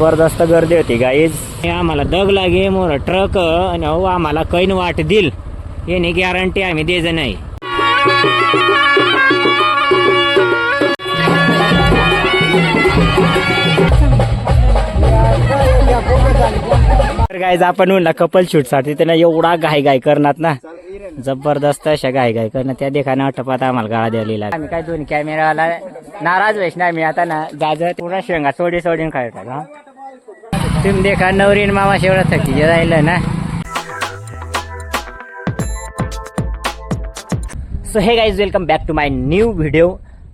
जबरदस्त गर्दी होती गाईज आम्हाला दग लागे मोर ट्रक आणि अहो आम्हाला कैन वाट दिल. याने गॅरंटी आम्ही द्यायचं नाही. गाईज आपण म्हणला कपल शूटसाठी त्यांना एवढा घाई घाई करणार ना. जबरदस्त अशा घाई घाई करणं त्या देखाने आठवपात आम्हाला गाळा द्यायला आम्ही काय दोन्ही कॅमेराला नाराज व्हायच नाही मी आता ना. जाजत पुरा शेंगा सोडी सोडून खायचा तुम्ही देखा नवरीन मामा शेवढा थकी राहिलं ना। So hey guys welcome back to my new video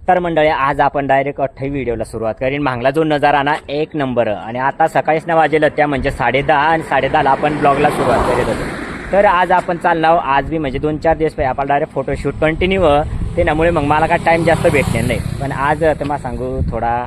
तर मंडळी आज आपण डायरेक्ट अठ्ठावी व्हिडिओला सुरुवात करीन. मांगला जो नजारा ना एक नंबर. आणि आता सकाळीच ना वाजेलं त्या म्हणजे साडेदहा आणि साडेदहाला आपण ब्लॉगला सुरुवात करीत होतो. तर आज आपण चाललो आज बी म्हणजे दोन चार दिवस पाहिजे आपण डायरेक्ट फोटोशूट कंटिन्यू ते त्यामुळे मग मला काय टाईम जास्त भेटले नाही. पण आज तर मला सांगू थोडा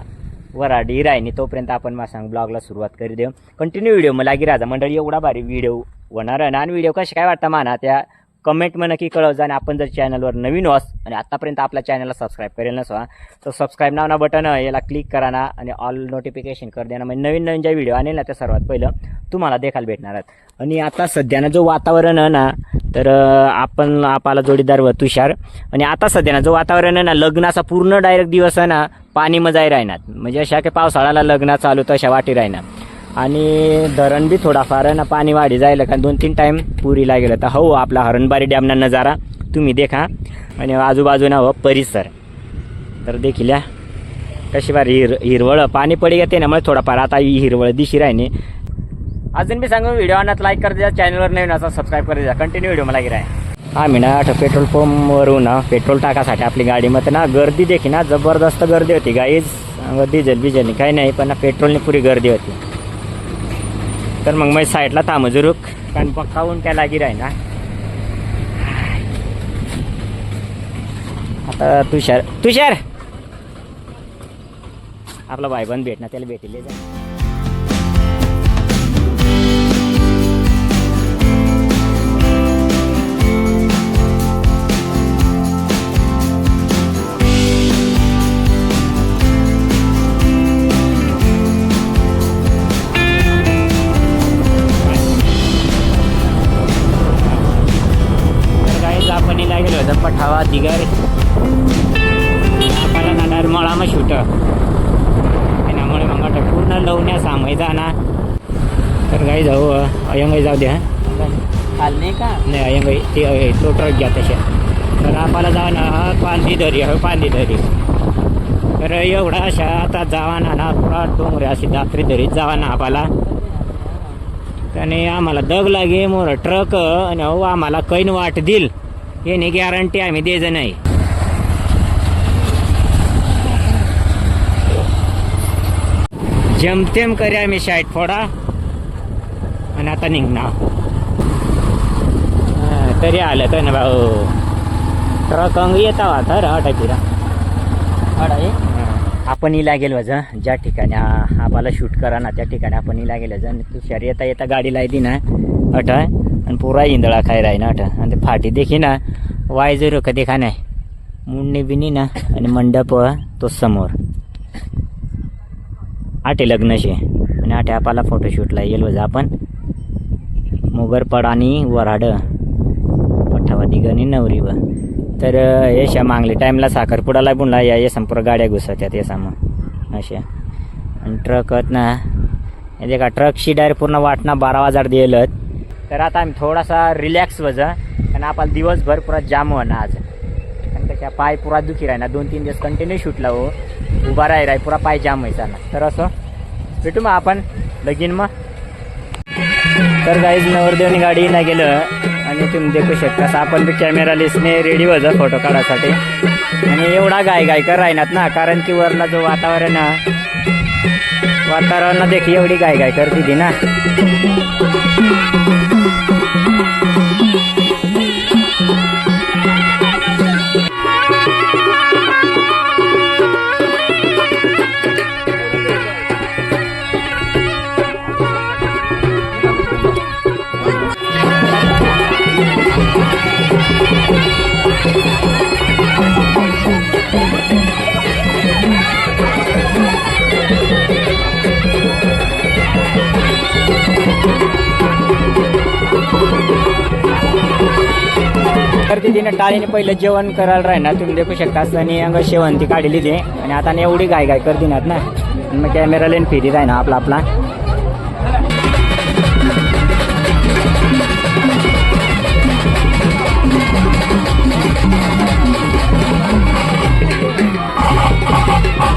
वराडी राहिनी तोपर्यंत आपण मासांग ब्लॉगला सुरुवात करी देऊ. कंटिन्यू व्हिडिओ मला लागी राजा मंडळी एवढा भारी व्हिडिओ होणार आहे ना? आणि व्हिडिओ कसे काय वाटतं माना? त्या कमेंटमध्ये नक्की कळव. जा आणि आपण जर चॅनलवर नवीन वास आणि आत्तापर्यंत आपल्या चॅनलला सबस्क्राईब करेल नसवा तर सबस्क्राईब नाव ना बटन याला क्लिक करा ना आणि ऑल नोटिफिकेशन कर देणार म्हणजे नवीन नवीन ज्या व्हिडिओ आणेल ना त्या सर्वात पहिलं तुम्हाला देखायला भेटणार आहेत. आणि आता सध्यानं जो वातावरण आहे ना तर आपण आपला जोडीदार व तुषार. आणि आता सध्यानं जो वातावरण आहे ना लग्नाचा पूर्ण डायरेक्ट दिवस आहे ना पाणी मजाही राहणार. म्हणजे अशा की पावसाळ्याला लग्न चालू तशा वाटी राहणार. आणि धरण बी थोडाफार ना पाणी वाढी जायला कारण दोन तीन टाईम पुरीला गेलं तर हो आपला हरणबारी डॅमना नजारा तुम्ही देखा. आणि आजूबाजून हो परिसर. तर देखील कशी बार हिर हिरवळ पाणी पडी येते ना मग थोडाफार आता ही हिरवळ दिशी राहिने अजून बी सांगू व्हिडिओ आणत लाईक कर द्या चॅनलवर नवीन असा सबस्क्राईब कर द्या कंटिन्यू व्हिडिओ मला गिराय आम्ही ना आठ पेट्रोल पंपवरून ना पेट्रोल टाकासाठी आपली गाडीमध्ये ना गर्दी देखी ना जबरदस्त गर्दी होती गाईज डिझेल बिझेलनी काही नाही पण ना पेट्रोलनी पुरी गर्दी होती. तर मग मी साईडला थांब जुरूक कारण पक्काहून काय लागी राही ना आता तुषार तुषार! आपला भाईबंद भेट ना त्याला भेटेल जा नाणार मळा मग शूट। त्यामुळे मग पूर्ण लवण्या सामायचा ना। तर काही जाऊ अयंगाई जाऊ द्या खाल नाही का? नाही अयंगाई ते तो ट्रक घ्या तशा तर आपल्याला जावा ना हा पांदी दरी हो पांदी दरी। तर एवढा अशा आता जावा ना ना पुरा डोंगरे अशी दात्री दरीत जावा ना आपल्याला त्याने आम्हाला दग लागे मोर ट्रक आणि अहो आम्हाला कैन वाट दिल। याने गॅरंटी आम्ही द्यायचं नाही. जमतेम करी आम्ही शाईट फोडा. आणि आता निघणार. तरी आलं तर ना भाऊ. ट्रक अंग येता आता राहता फिरा आपण इला गेलो जा ज्या ठिकाणी आम्हाला शूट करा ना त्या ठिकाणी आपण इला गेलो जा. आणि तू येता येता गाडी लायली ना अट आणि पुरा इंदळा खाय राही ना आणि ते फाटी देखी ना वाय जर का देखा नाही. मुंडणी बिनी ना आणि मंडप तो समोर. आटे लग्नशे. आणि आटे आपला फोटोशूटला येईल जा आपण. मोगरपड आणि वराड. पठावा गणी नवरी व. तर यशा मागले टाईमला साखरपुडाला बुणला या ये संपूर्ण गाड्या घुसवत्यात या सामोर अशा आणि ट्रकत ना हे का ट्रकशी डायरेक्ट पूर्ण वाटणा बारा वाजार दिलं तर आता आम्ही थोडासा रिलॅक्स वजा. कारण आपल्याला दिवसभर पुरा जाम होणार आज. कारण त्याच्या पाय पुरा दुखी राही ना दोन तीन दिवस कंटिन्यू शूटला हो. उभा राही राही पुरा पाय जाम व्हायचा ना. तर असं. भेटू मग आपण. लगीन मग. तर गाईज नवरदेवनी गाडी ना गेलं. आणि तुम्ही देखू शकता. आपण बी कॅमेरा लिस्टने रेडी वजा फोटो काढायसाठी आणि एवढा गाय गाय कर राहणार ना. कारण की वरला जो वातावरण आहे, वातावरण देखील एवढी गाय गाय करते ना. तर तिने टाळीने पहिलं जेवण करायला राहणार तुम्ही देखू शकता. आणि अंग शेवण ती काढली ते आणि आता एवढी गाय गाय कर दिनात ना मग कॅमेरा लेन फिरी ना आपला आपला हा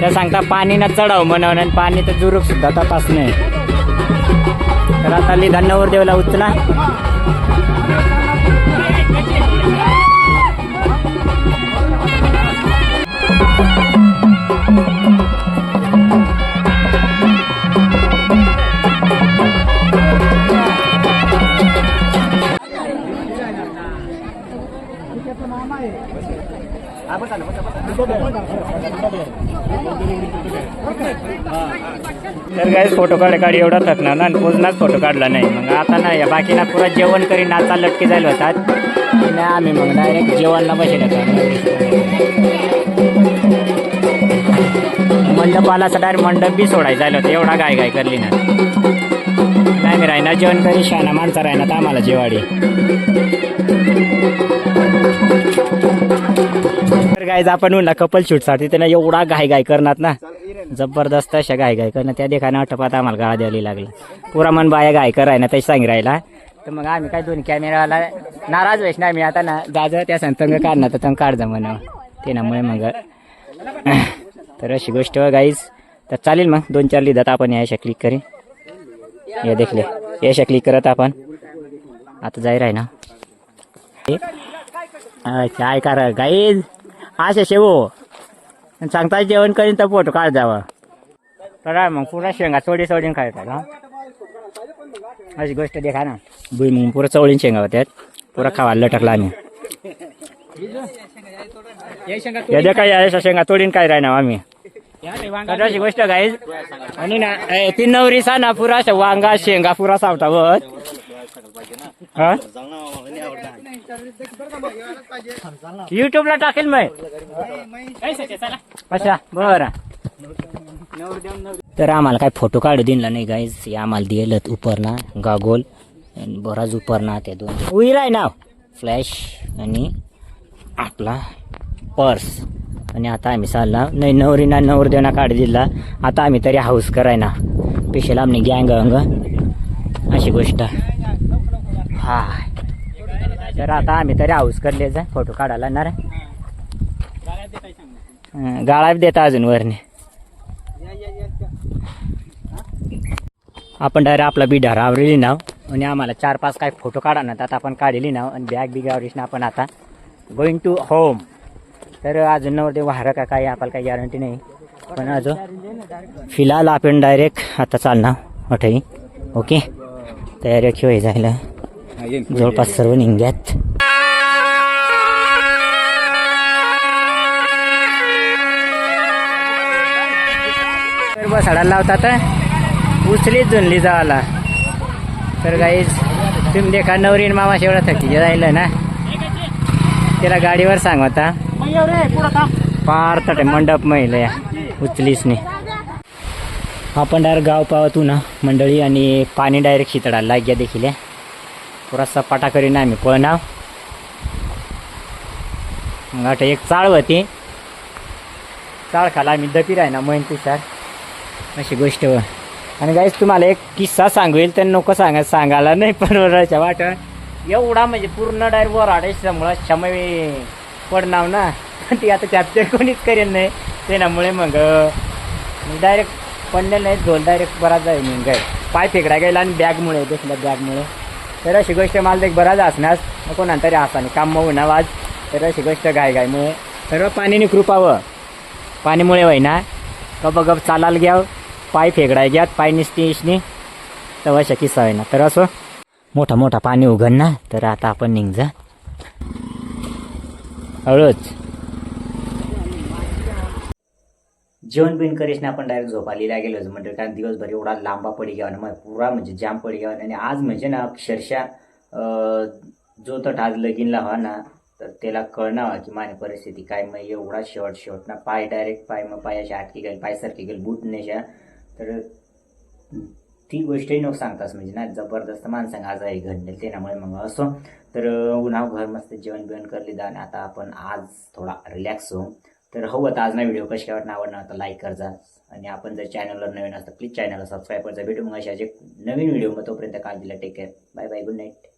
त्या सांगता पाणी ना चढाव म्हणून आणि पाणी तर जुरूक सुद्धा तपासणे तर आता लिधान नवरदेवला उचला. तर काय फोटो काढ काढ एवढा थकणार ना पूर्णच फोटो काढला नाही. मग आता नाही बाकीना पुरा जेवण करी नाचा लटके जायला होतात. नाही आम्ही मग डायरेक्ट जेवणला बसेल मंडप आला असं डायरेक्ट मंडप बी सोडायला झालं होतं एवढा गाय गाय करली ना. नाही मी राहिना जेवण करी शाना माणसा राहिना तर आम्हाला जेवाडी. तर गायज आपण म्हणला कपल शूटसाठी त्यांना एवढा घाय घाई करणार ना. जबरदस्त अशा घाय घाई करणं त्या देखाने आठपात आम्हाला गाळा द्यायला लागला. पुरा मन बाया घाई कराय ना तशी सांग राहिला. तर मग आम्ही काय दोन कॅमेराला नाराज व्हायच नाही मी आता ना दादा त्या संतंग काढणार तर तंग काढजा म्हणा. ते नामुळे मग. तर अशी गोष्ट हो गाईज तर चालेल मग दोन चार लिहितात आपण याशा क्लिक करी. या देखले याशा क्लिक करत आपण. आता जाई राही ना. काय करा गाईज असे शेवो. आणि सांगता जेवण करीन तर फोटो काढ जावा. तर मग पुरा शेंगा चोडी चोडीन खायचा ना अशी गोष्ट देखा ना. बुई मग पुरा चवळीन शेंगा होत्यात. पुरा खावा लटकला आम्ही. या देखा या अशा शेंगा तोडीन काय राहणार आम्ही. तर अशी गोष्ट गाईज. आणि ना ए, ती नवरी सा ना पुरा वांगा शेंगा पुरा सावता वर हा? युट्यूबला टाकेल मग. अच्छा बरं. तर आम्हाला काय फोटो काढू दिला नाही गाईज हे आम्हाला दिलं उपरना गागोल बराच उपरना ते दोन. उईर आहे नाव. फ्लॅश आणि आपला पर्स. आणि आता आम्ही चालला. नाही नवरीना नवरदेवना काढ दिला. आता आम्ही तरी हाऊस कराय ना पेशल आमने गँग अंग अशी गोष्ट. हा तर आता आम्ही तरी हाऊस करले जा फोटो काढायला येणार गाळा देता अजून वरने. आपण डायरेक्ट आपला बिढार आवरेली नाव आणि आम्हाला चार पाच काय फोटो काढा ना आता आपण काढलेली नाव आणि बॅग बिग आवरीस ना आपण आता. गोईंग टू होम तर अजून नवर ते वाहरं का काही आपल्याला काही गॅरंटी नाही. पण अजून फिलहाल आपण डायरेक्ट आता चालणार अठई ओके तयारी खेळ जायला जवळपास सर्व निघ्यात. बसाडा लावतात उचलीच जुनली जावाला. तर गाईज तुम्ही देखा नवरीन मामा एवढा थकीचे जायला ना? त्याला गाडीवर सांगता पार तटे मंडप महिला या उचलीच नाही आपण डायरेक्ट गाव पावतू ना मंडळी आणि पाणी डायरेक्ट शितडायला लाग्या देखील. पुरा सपाटा करीन आम्ही पळणाव मग आता एक चाळ होती. चाळ खाला आम्ही दपी राही ना मैन तुषार अशी गोष्ट. व आणि गाईस तुम्हाला एक किस्सा सांगू तर नको सांगा सांगायला नाही परवडायच्या वाट एवढा म्हणजे पूर्ण डायरेक्ट वर आडायच्यामुळं क्षमय पडणार ना. पण ती आता कॅप्चर कोणीच करेल नाही. त्यामुळे मग डायरेक्ट पडले नाही झोल डायरेक्ट बराच जाईल मग गाय पाय फेकडा गेला आणि बॅगमुळे देखील बॅगमुळे तर अशी गोष्ट मला देख बराच असणार. नको नंतर नाही काम मग ना वाज तर अशी गोष्ट गाय गायमुळे सर्व पाणीने कृपावं. पाणीमुळे होईना. गप गप चालायला घ्या पाय फेकडाय घ्यात. पाय निसती इशनी तेव्हा शकी सवय ना. तर असं. मोठा मोठा पाणी उघड ना तर आता आपण निघ जा. हळूच. जेवण बिन करीस ना आपण डायरेक्ट झोपालीला गेलो म्हणजे कारण दिवसभर एवढा लांबा पडी घ्यावा ना मग पुरा म्हणजे जाम पडी घ्यावा आणि आज म्हणजे ना अक्षरशः जो तर आज लगीनला व्हा ना तर त्याला कळणार व्हा की माझी परिस्थिती काय. मग एवढा शेवट शेवट ना पाय डायरेक्ट पाय मग पायाशी आटकी गेल पाय सारखी गेल बूट नेशा. तर ती गोष्टही नको सांगतास. म्हणजे ना जबरदस्त माणसांना आज आहे घडले त्यामुळे मग असो. तर उन्हाव घर मस्त जेवण बिवण करली जा आणि आता आपण आज थोडा रिलॅक्स होऊ. तर हो आता आज ना व्हिडिओ कशी काय वाटणार? आवडणार आता लाईक करजा. आणि आपण जर चॅनलवर नवीन असतं प्लीज चॅनलला सबस्क्राईब करजा. भेटू मग अशा जे नवीन व्हिडिओ मग तोपर्यंत काळजीला take care bye bye good night